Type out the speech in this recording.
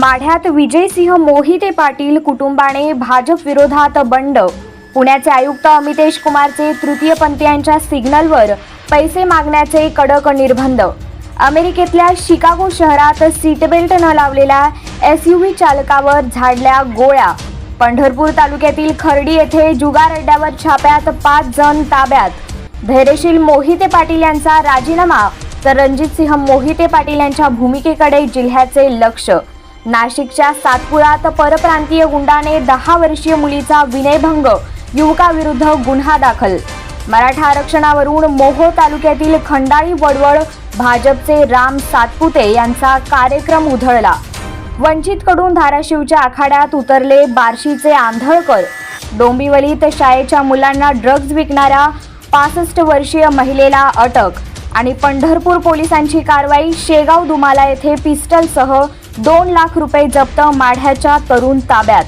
माढ्यात विजयसिंह मोहिते पाटील कुटुंबाने भाजप विरोधात बंड. पुण्याचे आयुक्त अमितेश कुमारचे तृतीयपंथीयांच्या सिग्नलवर पैसे मागण्याचे कडक निर्बंध. अमेरिकेतल्या शिकागो शहरात सीटबेल्ट न लावलेल्या एस यू व्ही चालकावर झाडल्या गोळ्या. पंढरपूर तालुक्यातील खर्डी येथे जुगार अड्ड्यावर छाप्यात पाच जण ताब्यात. धैर्यशील मोहिते पाटील यांचा राजीनामा तर रणजितसिंह मोहिते पाटील यांच्या भूमिकेकडे जिल्ह्याचे लक्ष. नाशिकच्या सातपुरात परप्रांतीय गुंडाने दहा वर्षीय मुलीचा विनयभंग युवकाविरुद्ध गुन्हा दाखल. मराठा आरक्षणावरून मोहोळ तालुक्यातील खंडाळी वडवळ भाजपचे राम सातपुते यांचा कार्यक्रम उधळला. वंचितकडून धाराशिवच्या आखाड्यात उतरले बार्शीचे आंधळकर. डोंबिवलीत शाळेच्या मुलांना ड्रग्ज विकणाऱ्या पासष्ट वर्षीय महिलेला अटक आणि पंढरपूर पोलिसांची कारवाई शेगाव दुमाला येथे पिस्टलसह दोन लाख रुपये जप्त माढ्याच्या तरुण ताब्यात.